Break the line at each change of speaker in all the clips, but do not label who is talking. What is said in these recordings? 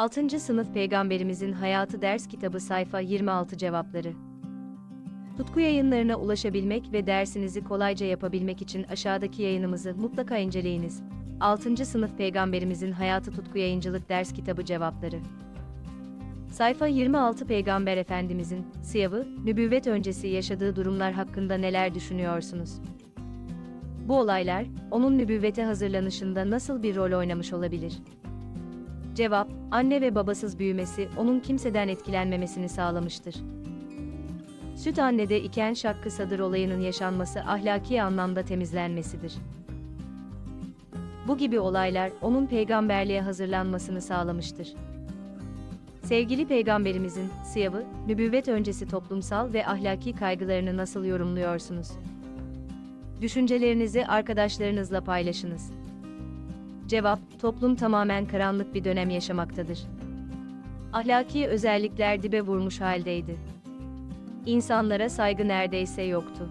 6. Sınıf Peygamberimizin Hayatı Ders Kitabı Sayfa 26 Cevapları Tutku yayınlarına ulaşabilmek ve dersinizi kolayca yapabilmek için aşağıdaki yayınımızı mutlaka inceleyiniz. 6. Sınıf Peygamberimizin Hayatı Tutku Yayıncılık Ders Kitabı Cevapları Sayfa 26 Peygamber Efendimizin, sıyavı, nübüvvet öncesi yaşadığı durumlar hakkında neler düşünüyorsunuz? Bu olaylar, onun nübüvvete hazırlanışında nasıl bir rol oynamış olabilir? Cevap, anne ve babasız büyümesi onun kimseden etkilenmemesini sağlamıştır. Süt annede iken şakkı sadır olayının yaşanması ahlaki anlamda temizlenmesidir. Bu gibi olaylar onun peygamberliğe hazırlanmasını sağlamıştır. Sevgili peygamberimizin sıyavı, nübüvvet öncesi toplumsal ve ahlaki kaygılarını nasıl yorumluyorsunuz? Düşüncelerinizi arkadaşlarınızla paylaşınız. Cevap, toplum tamamen karanlık bir dönem yaşamaktadır. Ahlaki özellikler dibe vurmuş haldeydi. İnsanlara saygı neredeyse yoktu.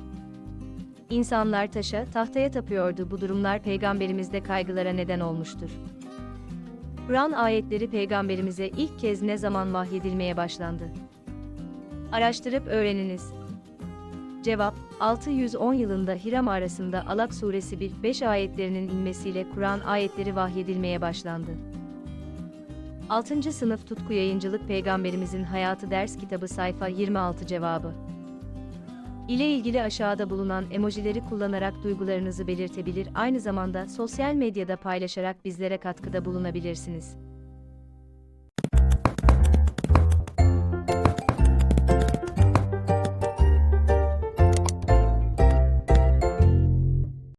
İnsanlar taşa, tahtaya tapıyordu. Bu durumlar peygamberimizde kaygılara neden olmuştur. Kur'an ayetleri peygamberimize ilk kez ne zaman vahyedilmeye başlandı? Araştırıp öğreniniz. Cevap, 610 yılında Hira mağarasında Alak suresi 1-5 ayetlerinin inmesiyle Kur'an ayetleri vahyedilmeye başlandı. 6. Sınıf Tutku Yayıncılık Peygamberimizin Hayatı Ders Kitabı sayfa 26 cevabı. ile ilgili aşağıda bulunan emojileri kullanarak duygularınızı belirtebilir aynı zamanda sosyal medyada paylaşarak bizlere katkıda bulunabilirsiniz.